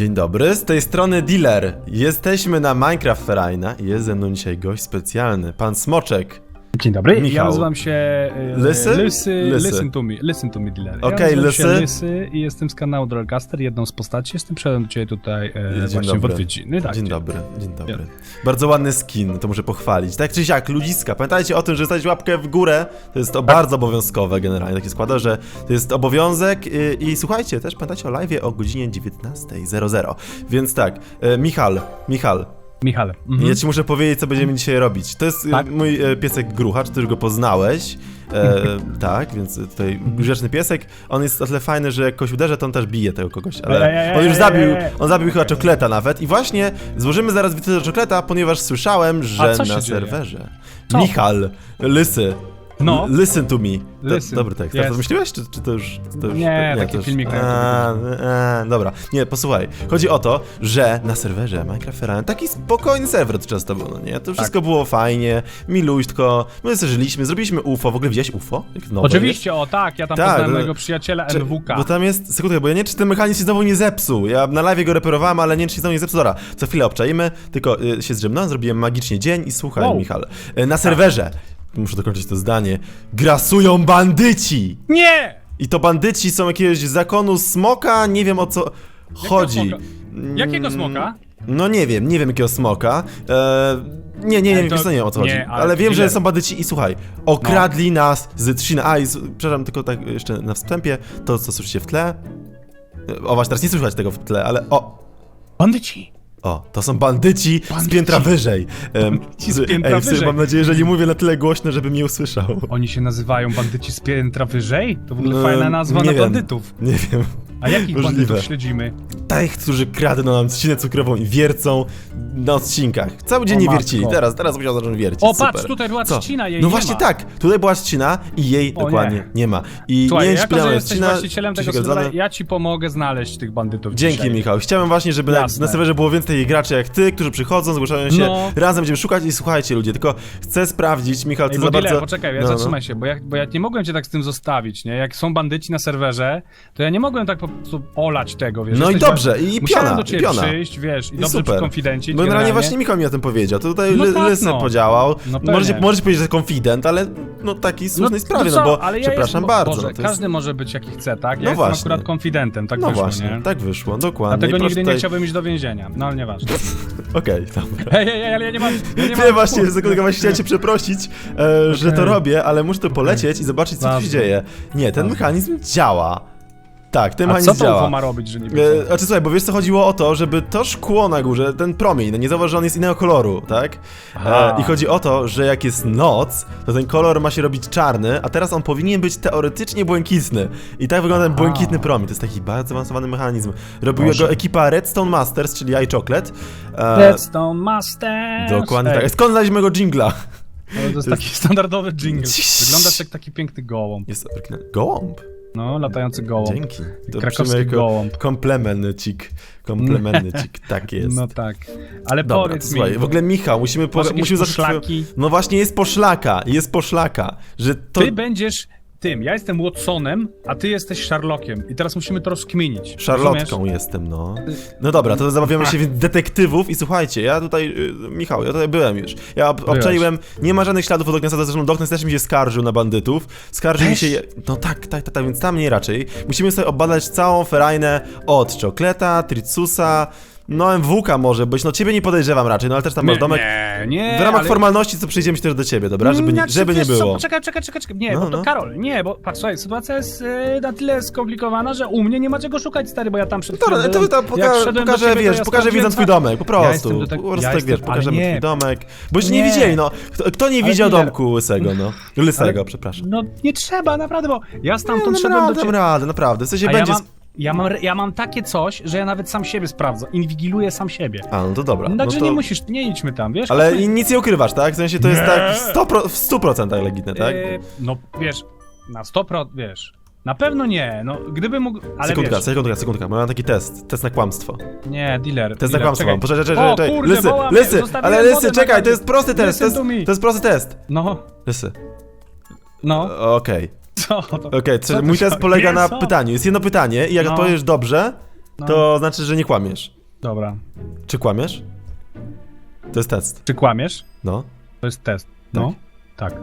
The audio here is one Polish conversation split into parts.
Dzień dobry, z tej strony Dealer. Jesteśmy na Minecraft Ferajna jest ze mną dzisiaj gość specjalny, pan Smoczek. Dzień dobry, ja Michał. nazywam się e, Lysy? Lysy, Lysy. Listen to me, listen to me dealer. Okej, ja nazywam się Lysy. Lysy i jestem z kanału Drogaster, jedną z postaci. Jestem przyszedłem ciebie tutaj e, Dzień właśnie dobry. w odwiedziny. Tak, Dzień dobry, dzień dobry. Bardzo ładny skin, to muszę pochwalić. Tak czy siak, ludziska, pamiętajcie o tym, że stać łapkę w górę, to jest to bardzo obowiązkowe generalnie, tak się składa, że to jest obowiązek i, i słuchajcie, też pamiętajcie o live o godzinie 19.00. Więc tak, e, Michal, Michal, Michale. Mhm. Ja ci muszę powiedzieć, co będziemy dzisiaj robić. To jest e, Tak? mój e, piesek Gruchacz, ty już go poznałeś. E, tak, więc tutaj grzeczny piesek. On jest o tyle fajny, że jak kogoś uderzę, to on też bije tego kogoś, ale ej, ej, on już zabił, on zabił chyba czokleta nawet. I właśnie złożymy zaraz do czokleta, ponieważ słyszałem, że na dzieje? serwerze Co? Michal, Lysy, No. Listen to me. Listen. dobry tekst. Jest. To wymyśliłeś, czy, czy to już... To już Nie, taki to już- filmik a, a, Dobra, nie, posłuchaj. Chodzi o to, że na serwerze Minecraft Ferrari taki spokojny serwer to często był, no nie? To wszystko Tak. było fajnie, miluśtko, my sobie żyliśmy, zrobiliśmy UFO. W ogóle widziałeś UFO? Nowe Oczywiście, o tak, ja tam Tak, poznałem to- mojego przyjaciela Czy- MWK. Bo tam jest, sekundkę, bo ja nie czy ten mechanizm się znowu nie zepsuł. Ja na live go reperowałem, ale nie czy się znowu nie zepsuł. Dobra, co chwilę obczajmy, tylko y, się zdrzemnąłem, zrobiłem magicznie dzień i słuchaj, Wow. Michał. Y, na serwerze, muszę dokończyć to zdanie, grasują bandyci! Nie! I to bandyci są jakiegoś zakonu smoka, nie wiem o co chodzi. smoka? Jakiego Mm, smoka? No nie wiem, nie wiem jakiego smoka. E, nie, nie, nie, to- nie wiem o co nie, chodzi. ale Ale wiem, że są bandyci i słuchaj, okradli nas z trzciny. A, i z, przepraszam, tylko tak jeszcze na wstępie, to co słyszycie w tle. E, O, właśnie, teraz nie słychać tego w tle, ale o, Bandyci. O, to są bandyci, z Bandyci. piętra wyżej. Em, Bandyci z piętra ej, wyżej. Mam nadzieję, że nie mówię na tyle głośno, żeby mnie usłyszał. Oni się nazywają bandyci z piętra wyżej? To w ogóle No, fajna nazwa na wiem. bandytów. Nie wiem. A jakich Możliwe. bandytów śledzimy? Tych, którzy kradną nam trzcinę cukrową i wiercą na odcinkach. Cały dzień O nie matko. wiercili, teraz, teraz musiał zacząć wiercić. O, Super. patrz, tutaj była Co? trzcina, jej No nie właśnie ma. tak, tutaj była trzcina i jej O dokładnie nie. nie. ma. I Słuchaj, nie wiem, czy jako że jest jesteś trzcina, właścicielem czy tego serwera, ja ci pomogę znaleźć tych bandytów Dzięki dzisiaj. Michał. Chciałem właśnie, żeby na, Jasne. na serwerze było więcej graczy jak ty, którzy przychodzą, zgłaszają się, No. razem będziemy szukać i słuchajcie ludzie, tylko chcę sprawdzić, Michał, ty Ej, za bo bardzo... poczekaj, ja No, no. zatrzymaj się, bo ja, bo ja nie mogłem cię tak z tym zostawić, nie? Jak są bandyci na serwerze, to ja nie mogłem tak po prostu olać tego, wiesz? No i dobrze, wa- i Musiałem piona, do i ciebie piona. przyjść, wiesz, i, I dobrze super. przykonfidencić Bo generalnie generalnie. właśnie Michał mi o tym powiedział, to tutaj No tak, Lysy no. podziałał. No możecie, możecie powiedzieć, że konfident, ale no takiej słusznej sprawie, no, co, bo ale ja przepraszam jestem, bardzo. Boże, no, to jest... każdy może być jaki chce, tak? Ja No jestem właśnie. akurat konfidentem, tak No wyszło, właśnie, nie? tak wyszło, dokładnie. Dlatego nigdy nie tutaj- chciałbym iść do więzienia, no ale nieważne. Okej, dobra. Hej, hej, hej, ale ja nie mam... Ja nie Nie, mam właśnie, sekundkę, właśnie chciałem cię przeprosić, e, że to robię, ale muszę tu polecieć i zobaczyć, co tu się dzieje. Nie, ten mechanizm działa. Tak, ten A co mechanizm to UFO ma robić, że nie E, wiem? Znaczy słuchaj, bo wiesz co chodziło o to, żeby to szkło na górze, ten promień, no nie zauważ, że on jest innego koloru, tak? Aha. E, I chodzi o to, że jak jest noc, to ten kolor ma się robić czarny, a teraz on powinien być teoretycznie błękitny. I tak wygląda ten Aha. błękitny promień, to jest taki bardzo zaawansowany mechanizm. Robiła Proszę. go ekipa Redstone Masters, czyli I Chocolate. E, Redstone Masters! dokładnie tak. Skąd znaleźliśmy jego jingla? To jest taki standardowy jingle. Wyglądasz jak taki piękny gołąb. Jest oryginalny. Gołąb. No, latający gołąb. Dzięki. To Krakowski jako gołąb. Komplemencik, tak jest. No tak. Ale Dobra, to powiedz słuchaj, mi, w ogóle Michał, musimy po, musimy zacząć poszlaki? No właśnie jest poszlaka, jest poszlaka, że to Ty będziesz tym, ja jestem Watsonem, a ty jesteś Sherlockiem. I teraz musimy to rozkminić. szarlotką rozumiesz? jestem, no. No dobra, to zabawiamy się w detektywów i słuchajcie, ja tutaj, y, Michał, ja tutaj byłem już. Ja ob Byłeś. obczaiłem, nie ma żadnych śladów od Doknesa, zresztą Doknes też mi się skarżył na bandytów. Skarżył mi Też? się, no tak, tak, tak, tak, więc tam nie raczej. Musimy sobie obadać całą ferajnę od Czokleta, Tritsusa, no MWK może być, no ciebie nie podejrzewam raczej, no ale też tam masz Nie, domek. nie, nie. W ramach ale... formalności to przyjdziemy też do ciebie, dobra? Żeby, nie, Znaczy, żeby nie wiesz co, było. Czekaj, czekaj, czekaj, czekaj. Nie, No, bo to no. Karol, nie, bo patrz, słuchaj, sytuacja jest e, na tyle skomplikowana, że u mnie nie ma czego szukać, stary, bo ja tam przed Dobra, to, to, poka pokażę, ciebie, wiesz, ja pokażę widzę twój domek, po prostu. Ja tak- po prostu ja tak, wiesz, pokażemy nie. twój domek. Boście nie Nie. widzieli, no. Kto, kto nie widział domku łysego, no? Lysego, przepraszam. No nie trzeba, naprawdę, bo ja Nie, stamtąd dam szedłem do radę, ciebie. radę, naprawdę. W sensie będzie... ja mam, ja, mam, ja mam takie coś, że ja nawet sam siebie sprawdzę. Inwigiluję sam siebie. A, no to dobra. No, no także to... nie musisz, nie idźmy tam, wiesz? Ale i nic nie ukrywasz, tak? W sensie to jest Nie. tak w 100%, w 100% legitne, tak? E, no wiesz, na 100%, wiesz. Na pewno nie, no gdyby mógł. Ale sekundka, wiesz, sekundka, sekundka, bo mam taki test. Test na kłamstwo. Nie, dealer. Test na dealer, kłamstwo czekaj. Poczekaj, czekaj, O, czekaj. kurde, Lysy, woła mnie, lysy, zostawiłem ale wodę lysy, na czekaj, to jest prosty test, to Listen jest, to me. to jest prosty test. No, Lysy, no. okej. Co to? Okej, Co to mój test polega na pytaniu. Jest jedno pytanie i jak No. odpowiesz dobrze, No. to znaczy, że nie kłamiesz. Dobra. Czy kłamiesz? To jest test. Czy kłamiesz? No. To jest test. No. Tak.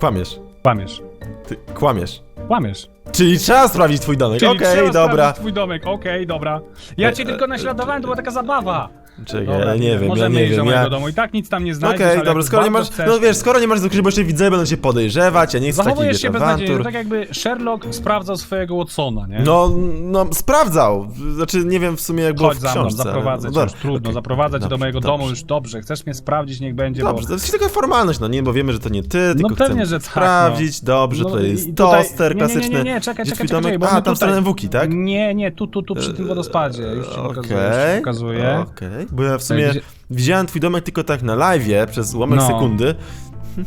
Kłamiesz. Kłamiesz. Ty kłamiesz. Kłamiesz. Czyli trzeba sprawdzić twój domek. Czyli Okej, trzeba dobra. sprawdzić twój domek, okej, dobra. Ja cię E, tylko naśladowałem, to była taka zabawa. Czekaj, Dobra, ja nie wiem, ja możemy nie iść do wiem. mojego Ja... domu i tak nic tam nie Okej, znajdziesz, ale dobra, jak skoro nie bardzo masz. chcesz, No wiesz, skoro nie masz zaskoczenia, bo jeszcze widzowie będą cię podejrzewać, ja nie chcę takich Zachowujesz wiesz, się beznadziejnie, awantur. tak jakby Sherlock sprawdzał swojego Watsona, nie? No, no, sprawdzał. Znaczy, nie wiem w sumie jak było Chodź w za mną, książce. zaprowadzę no, cię, już trudno, okej. zaprowadzę cię do mojego domu, już dobrze, chcesz mnie sprawdzić, niech będzie, Dobrze, to jest tylko formalność, no nie, bo wiemy, że to nie ty, tylko pewnie, chcemy że tak, sprawdzić, dobrze, No tutaj i jest tutaj- toster nie, nie, nie, klasyczny. nie, nie, czekaj, Gdzie czekaj, twój domek? czekaj, bo A, my tam tutaj- stronę Wuki, tak? Nie, nie, tu, tu, tu, przy tym wodospadzie, już ci pokazuję, już ci Okej, pokazuję. okej, bo ja w sumie Gdzie- widziałem twój domek tylko tak na live'ie przez ułamek No. sekundy.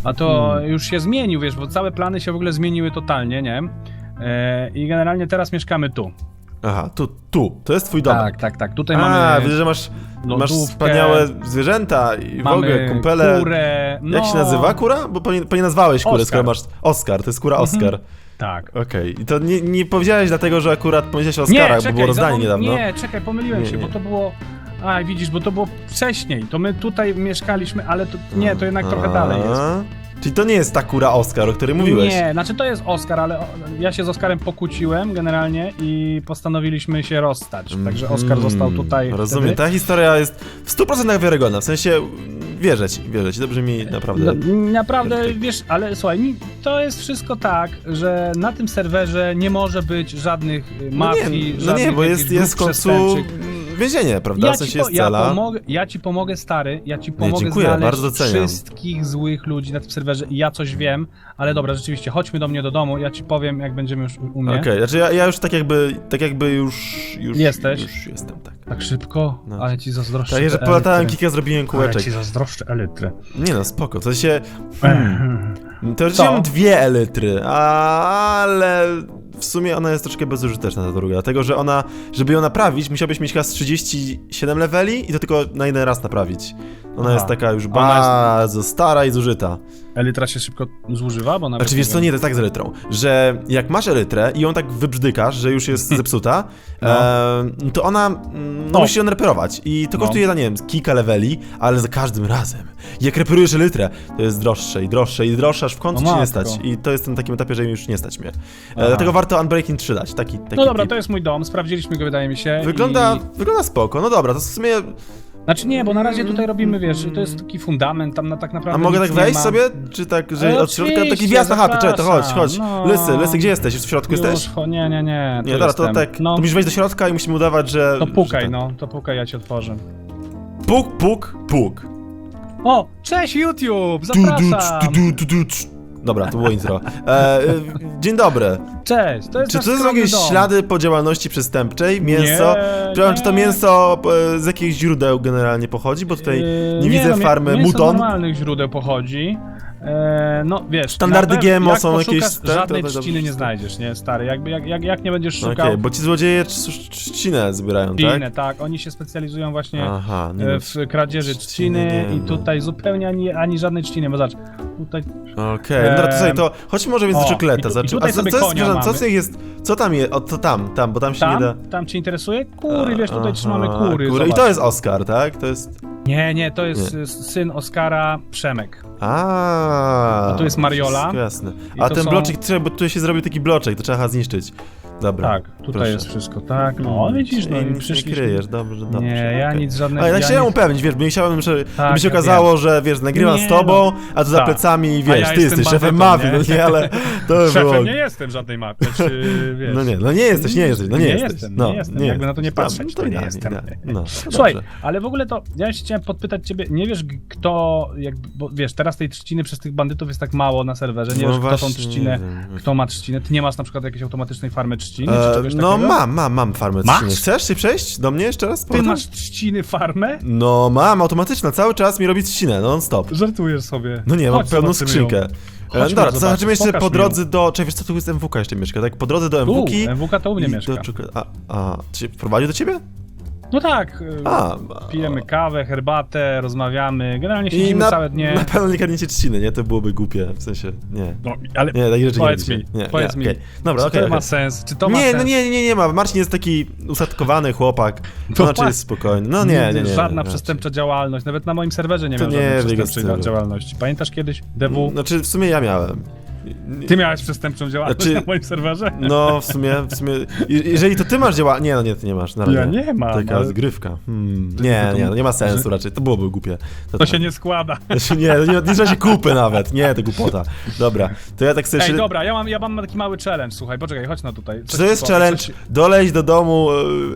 A to Hmm. już się zmienił, wiesz, bo całe plany się w ogóle zmieniły totalnie, nie? E, I generalnie teraz mieszkamy tu. Aha, tu, tu, to jest twój domek. Tak, tak, tak. Tutaj A, mamy widzę, że masz, masz wspaniałe zwierzęta i w ogóle kumpele. kurę, no, Jak się nazywa kura? Bo pewnie, pewnie nazwałeś kurę, Oskar. skoro masz Oskar, to jest kura Oskar. Tak. Okej, i to nie, nie powiedziałeś dlatego, że akurat powiedziałeś o Oscarach, bo było rozdanie niedawno. Nie, czekaj, pomyliłem Nie, się, nie. bo to było... A, widzisz, bo to było wcześniej. To my tutaj mieszkaliśmy, ale to nie, to jednak trochę dalej jest. Czyli to nie jest ta kura Oskar, o której mówiłeś. Nie, znaczy to jest Oskar, ale o- ja się z Oskarem pokłóciłem generalnie i postanowiliśmy się rozstać. Także Oskar Mhm, został tutaj. Rozumiem, wtedy. ta historia jest w 100% wiarygodna, w sensie mm, wierzę ci, wierzę ci, dobrze mi naprawdę. No, naprawdę, wiesz, ale słuchaj, mi- to jest wszystko tak, że na tym serwerze nie może być żadnych y, No mafii, nie, no żadnych nie, bo jakichś jest, jest w końcu przestępczych. Więzienie, prawda? Ja w sensie po, jest ja, cela. pomogę, ja ci pomogę, stary, ja ci pomogę dziękuję, znaleźć bardzo doceniam. wszystkich złych ludzi na tym serwerze i ja coś wiem, ale dobra, rzeczywiście, chodźmy do mnie do domu, ja ci powiem, jak będziemy już u- mnie. Okej, znaczy ja, ja już tak jakby, tak jakby już, już Jesteś? Już jestem, tak. Tak szybko, No. ale ci zazdroszczę Tak, że polatałem kilka, zrobiłem Ale kółeczek. ci zazdroszczę elitry. Nie no, spoko, w sensie, hmm, teoretycznie Co? mam dwie elitry, ale w sumie ona jest troszkę bezużyteczna ta druga, dlatego że ona, żeby ją naprawić, musiałbyś mieć chyba z 37 leveli i to tylko na jeden raz naprawić. Ona Aha. jest taka już Ona jest- bardzo stara i zużyta. Elitra się szybko zużywa, bo nawet Znaczy wiesz co, nie, to jest tak z elytrą, że jak masz elytrę i ją tak wybrzdykasz, że już jest zepsuta, No. em, to ona, mm, no O. musisz ją reperować i to No. kosztuje, no nie wiem, kilka leveli, ale za każdym razem, jak reperujesz elytrę, to jest droższe i droższe i droższe, aż w końcu O ci nie stać i to jest na takim etapie, że już nie stać mnie. E, dlatego warto Unbreaking 3 dać, taki, taki No dobra, tip. to jest mój dom, sprawdziliśmy go, wydaje mi się. Wygląda, I... wygląda spoko, no dobra, to w sumie, Znaczy nie, bo na razie tutaj robimy, wiesz, to jest taki fundament, tam na tak a naprawdę mogę nic tak nie wejść ma. sobie, czy tak, że Ale od środka, taki oczywiście, wjazd na chatę, czekaj, to chodź, zapraszam, chodź, no. Lysy, Lysy, gdzie jesteś, już w środku Już, jesteś? cho- nie, nie, nie, tu Nie, dobra, to jestem. tak, No, to musisz wejść do środka i musimy udawać, że... to że pukaj, ten- no, to pukaj, ja ci otworzę. Puk, puk, puk. O, cześć YouTube, Du, du, zapraszam! du, du, du, cz. Dobra, to było intro. E, e, dzień dobry. Cześć, to jest Czy nasz to są skromny jakieś dom. ślady po działalności przestępczej? Mięso? Nie, Przepraszam, czy to nie. mięso e, z jakichś źródeł generalnie pochodzi? Bo tutaj Yy, nie widzę no, farmy mięso z Muton. normalnych źródeł pochodzi. E, no wiesz, Standardy na pewno GMO jak są poszukasz, jakieś- tak, Żadnej to- to- to- trzciny nie znajdziesz, nie, stary. Jakby, jak, jak, jak nie będziesz Okej, szukał bo ci złodzieje trz- trzcinę zbierają, trzciny, tak? tak? Oni się specjalizują właśnie Aha, nie e, no. w kradzieży trzciny trzciny nie, i no. tutaj zupełnie ani, ani żadnej trzciny, bo zobacz, tutaj Okej, no dobra, to. Chodźmy może więc do o, czekoleta. i tu- i tutaj a co, sobie co jest, konia co mamy. jest... Co tam jest? O, to tam, tam, bo tam się nie da... tam, tam cię interesuje? Kury, wiesz, tutaj Aha, trzymamy kury, I zobacz. to jest Oskar, tak? To jest... Nie, nie, to jest syn Oskara, Przemek. A, A tu jest Mariola. wszystko Jasne. I A to ten są- bloczek trzeba, bo tu się zrobił taki bloczek, to trzeba zniszczyć. Dobra. Tak, tutaj proszę. jest wszystko, tak. No, widzisz, no I i nic nie przyszliśmy. kryjesz, dobrze, dobrze. Nie, ja nic żadnego. A ja chciałem nic... upewnić, wiesz, bo nie chciałem, że, Tak, żeby się ja okazało, że wiesz, nagrywam Nie, z tobą, no. a tu za Tak. plecami, A wiesz, ja ty jesteś szefem mafii, nie? no nie, ale to by było... Szefem nie jestem żadnej mapy, czy wiesz. No nie, no nie jesteś, nie jesteś, no nie, nie jesteś. jestem, no, nie jestem, jakby na to nie jesteś. patrzeć, No, to nie jestem. No, Słuchaj, ale w ogóle to ja się chciałem podpytać ciebie, nie wiesz kto, bo wiesz, teraz tej trzciny przez tych bandytów jest tak mało na serwerze, nie No wiesz kto tą trzcinę, nie kto ma trzcinę, ty nie masz na przykład jakiejś automatycznej farmy trzciny, czy E, czegoś no takiego? mam, mam, mam farmę Masz? trzciny. Chcesz się przejść do mnie jeszcze raz? Ty powrotem? masz trzciny farmę? No mam, automatyczna, cały czas mi robi trzcinę, non stop. Żartujesz sobie. No nie, mam Chodź, pełną zobaczymy skrzynkę. E, Chodźmy dobra, to zobaczyć, zobaczymy jeszcze pokaż po mi drodze do... Czekaj, wiesz co, tu jest MWK jeszcze mieszka, tak? Po drodze do Tu, MWki... MWK to u mnie i mieszka. Do, a, a, czy wprowadził do ciebie? No tak, y, A, pijemy kawę, herbatę, rozmawiamy, generalnie siedzimy na, całe dnie. na pewno nie kradniecie trzciny, nie? To byłoby głupie, w sensie, nie. No, ale Nie, takich rzeczy powiedz nie mi. Nie, powiedz nie, mi, okej. Dobra, czy okej, to ma okej. sens? Czy to ma Nie, sens? no nie, nie, nie ma. Marcin jest taki usatkowany chłopak. To To znaczy ma- jest spokojny. No nie, nie, nie. Żadna nie, przestępcza działalność, nawet na moim serwerze nie To miał nie żadnej przestępczej działalności. Pamiętasz kiedyś DW? Znaczy, w sumie ja miałem. Ty miałeś przestępczą działalność Znaczy- na moim serwerze? No, w sumie, w sumie. je- Jeżeli to ty masz działa. Nie, no nie, ty nie masz. Na razie. Ja nie mam, Taka ale- zgrywka. Hmm. Nie, nie, no nie ma sensu raczej. To byłoby głupie. To się nie składa. Znaczy, nie, nie, nie trzeba się kupy nawet. Nie, to głupota. Dobra, to ja tak sobie. Ej, dobra, ja mam, ja mam taki mały challenge, słuchaj, poczekaj, chodź na tutaj. Czy Coś to jest ci- challenge? coś- Doleć do domu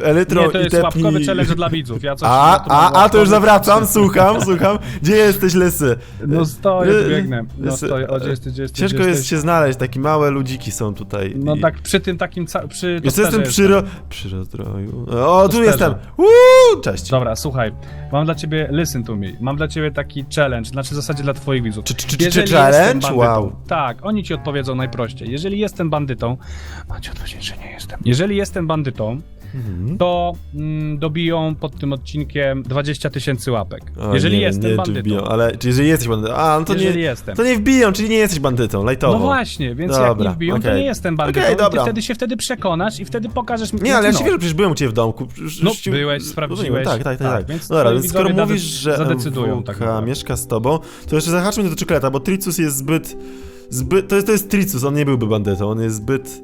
e, elytrą Nie, to i jest tepnij... łapkowy challenge dla widzów. Ja coś, A, ja a, a, to już zawracam, słucham, słucham. Gdzie jesteś, Lysy? No stoję, biegnę. No stoję, o, gdzie jesteś, gdzie jesteś, Ciężko jest się znaleźć, takie małe ludziki są tutaj. No i- tak przy tym takim, ca- przy Jest, jestem tosterze przy, ro... przy rozdroju. O, tu jestem! Uuu, cześć. Dobra, słuchaj, mam dla ciebie, listen to me, mam dla ciebie taki challenge, znaczy w zasadzie dla twoich widzów. Czy, czy, czy, czy challenge? Wow. Tak, oni ci odpowiedzą najprościej. Jeżeli jestem bandytą, macie odpowiedzieć, że nie jestem. Jeżeli jestem bandytą, Mhm. to mm, dobiją pod tym odcinkiem 20 tysięcy łapek. O, jeżeli nie, jestem nie, czy bandytą. wbiją, ale czy jeżeli jesteś bandytą? A, no to jeżeli nie, jestem. to nie wbiją, czyli nie jesteś bandytą, lajtowo. No właśnie, więc Dobra, jak nie wbiją, to okej. nie jestem bandytą. I dobra. ty wtedy się wtedy przekonasz i wtedy pokażesz mi. Nie, ale ja się wierzę, przecież byłem u ciebie w domku. No, przecież- byłeś, sprawdziłeś. Tak, tak, tak. Tak, więc Dobra, więc skoro mówisz, że zadecydują tak mieszka z tobą, to jeszcze zahaczmy do czekolata, bo Tricus jest zbyt... zbyt to, jest, to jest Tricus, on nie byłby bandytą, on jest zbyt...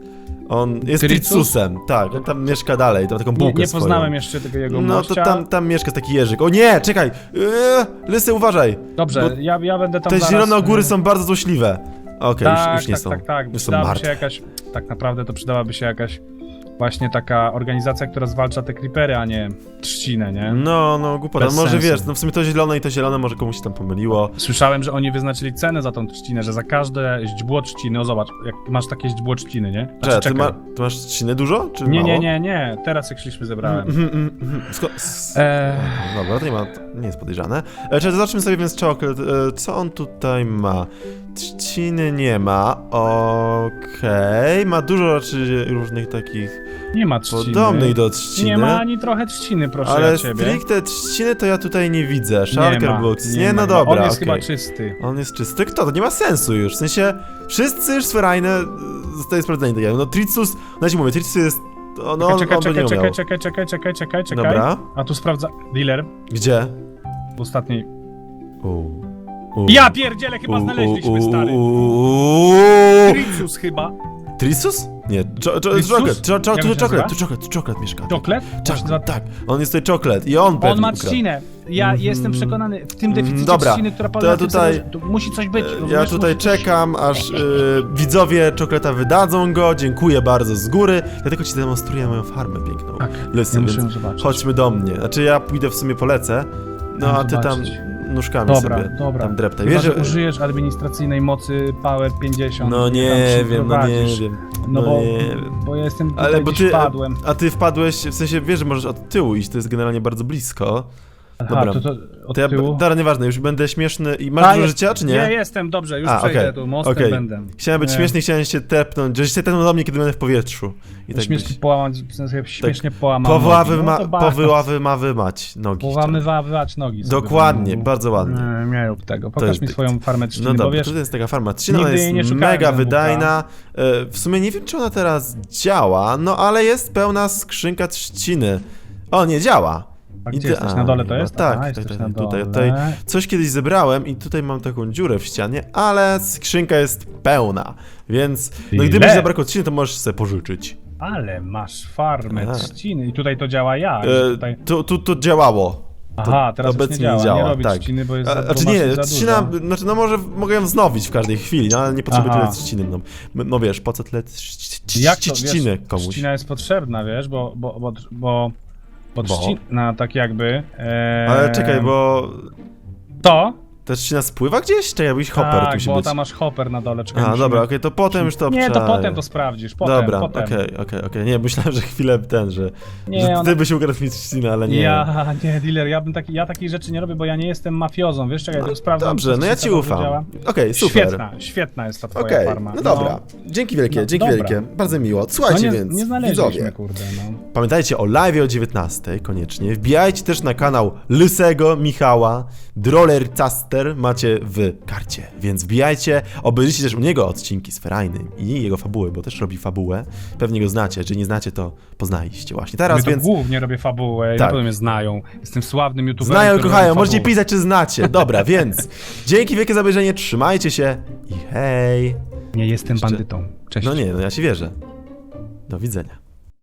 On jest Tricus? Tricusem, tak, on tam mieszka dalej, tam taką Nie, bułkę nie swoją. poznałem jeszcze tego jego No to mościa. tam, tam mieszka taki jeżyk. O nie, czekaj! Eee, Lysy, uważaj! Dobrze, bo ja, ja będę tam Te zaraz... zielone ogóry e, są bardzo złośliwe. Okej, tak, już, już nie tak, są. tak, tak. Już są Przydałaby martwe. się jakaś, tak naprawdę to przydałaby się jakaś właśnie taka organizacja, która zwalcza te creepery, a nie trzcinę, nie? No, no, głupota. Bez Może sensu. wiesz, no w sumie to zielone i to zielone może komuś się tam pomyliło. Słyszałem, że oni wyznaczyli cenę za tą trzcinę, że za każde źdźbło trzciny, o zobacz, jak masz takie źdźbło trzciny, nie? Znaczy, Cze, ty, ma, ty masz trzciny dużo, czy Nie, mało? nie, nie, nie, teraz jak szliśmy zebrałem. Mhm, mhm, mhm. Sko- s- Eee, Dobra, to nie ma, nie jest podejrzane. E, czy zobaczmy sobie więc czoklet. E, co on tutaj ma? Trzciny nie ma. Okej. Ma dużo rzeczy różnych takich nie ma trzciny. podobnych do trzciny. Nie ma ani trochę trzciny, proszę ale ja ciebie. stricte trzciny to ja tutaj nie widzę. Ma, Box. nie ma. no dobra. On jest okej. chyba czysty. On jest czysty. Kto? To nie ma sensu już. W sensie, wszyscy już sferajne zostaje sprawdzenie tak jakby. No Tricus, no ja ci mówię, Tricus jest... No, no, on, czekaj, on by nie czekaj, czekaj, czekaj, czekaj, czekaj, czekaj. Dobra. A tu sprawdza. Dealer Gdzie? w ostatniej. U. Ja pierdzielę, chyba znaleźliśmy, stary. Tricus chyba. Tricus? Nie, Tricus? czoklet, czo, czo, Jak tu się czoklet, nazywa? tu czoklet, tu czoklet mieszka. Czoklet? Czoklet, tak, on jest tutaj czoklet i on pewnie On ma ukradł. trzcinę. Ja Mhm. jestem przekonany, w tym deficycie Dobra, trzciny, która to pada ja na tym tutaj- serwerze, to musi coś być. Ja rozumiesz? tutaj Musi coś- czekam, aż y, widzowie czokoleta wydadzą go. Dziękuję bardzo z góry. Ja tylko ci demonstruję moją farmę piękną. Tak, Lysy, ja muszę więc zobaczyć. chodźmy do mnie. Znaczy ja pójdę w sumie polecę. No a ty tam zobaczyć. Nóżkami Dobra, sobie dobra. tam dreptaj. Wiesz, że użyjesz administracyjnej mocy Power 50. No nie wiem, no nie wiem. No, bo, nie wiem. bo ja jestem tutaj Ale bo ty, wpadłem. a ty wpadłeś, w sensie wiesz, że możesz od tyłu iść, to jest generalnie bardzo blisko. Aha, dobra. to, to od To ja, tyłu. dobra, nieważne, już będę śmieszny i masz A, dużo jest- życia, czy nie? Nie, jestem, dobrze, już A, przejdę okej, tu, mostem okej. będę. Chciałem być Nie. śmieszny, chciałem się tepnąć, że się tepnął do mnie, kiedy będę w powietrzu. I tak śmiesznie być. połamać, w sensie śmiesznie połamać Powyławy ma, No powyławy ma wymać nogi. Połamywać nogi. sobie Dokładnie, bardzo ładnie. Nie, nie rób tego. jest Pokaż mi byt. swoją farmę trzciny, No bo dobra, wiesz, tutaj jest taka farma trzcina, ona nigdy jej nie jest szukałem mega na wydajna. E, W sumie nie wiem, czy ona teraz działa, no ale jest pełna skrzynka trzciny. O, nie działa. A gdzie jesteś? Na dole to Idealnie, jest? no tak, Aha, tak, jesteś tak, na tutaj, dole. tutaj. Coś kiedyś zebrałem i tutaj mam taką dziurę w ścianie, ale skrzynka jest pełna, więc no, Ile? gdybyś zabrakło trzciny, to możesz sobie pożyczyć. Ale masz farmę Tak. trzciny i tutaj to działa jak? E, Tutaj... tu, tu, tu działało. Aha, teraz już nie działa, nie robi tak. trzciny, bo jest A, znaczy bo masz nie, za trzcina, dużo. znaczy no może mogę ją wznowić w każdej chwili, no ale nie potrzebuję Aha. tyle trzciny. No, M- no wiesz, po co tyle trz- Jak to, trzciny wiesz, komuś? trzcina jest potrzebna, wiesz, bo, bo, bo, bo, bo Bo? trzcina, tak jakby... E, Ale czekaj, bo... To Też się nas spływa gdzieś? Czekaj, jakiś hopper tu tak, musi bo być. tam masz hopper na dole. Czekaj, A, musimy- dobra, okej, to potem już to Nie, to obczaję. potem to sprawdzisz, potem, Dobra, potem. okej, okej, okej. Nie, myślałem, że chwilę ten, że, Nie, że ty ona- byś ukradł mi trzcinę, ale nie. Ja, nie, dealer, ja bym taki, ja takich rzeczy nie robię, bo ja nie jestem mafiozą, wiesz, czekaj, to sprawdzam. Dobrze, co no ja ci ufam. działa. Okej, super. Świetna, świetna jest ta twoja Okej, farma. no dobra. Dzięki wielkie, No, dzięki dobra. wielkie. Bardzo miło. No, Słuchajcie nie, więc, nie znaleźliśmy, widzowie. kurde, no. Pamiętajcie o live o 19 koniecznie. Wbijajcie też na kanał Lysego Michała. Droller Macie w karcie, więc wbijajcie. Obejrzyjcie też u niego odcinki z Ferajny i jego fabuły, bo też robi fabułę. Pewnie go znacie, jeżeli nie znacie, to poznaliście właśnie teraz, My to więc głównie robię fabułę, Tak. na mnie znają. Jestem sławnym youtuberem, znają i kochają. Możecie pisać, czy znacie. Dobra, więc dzięki wielkie za obejrzenie, trzymajcie się i hej. Nie jestem Jeszcze- bandytą. Cześć. No nie, no ja ci wierzę. Do widzenia.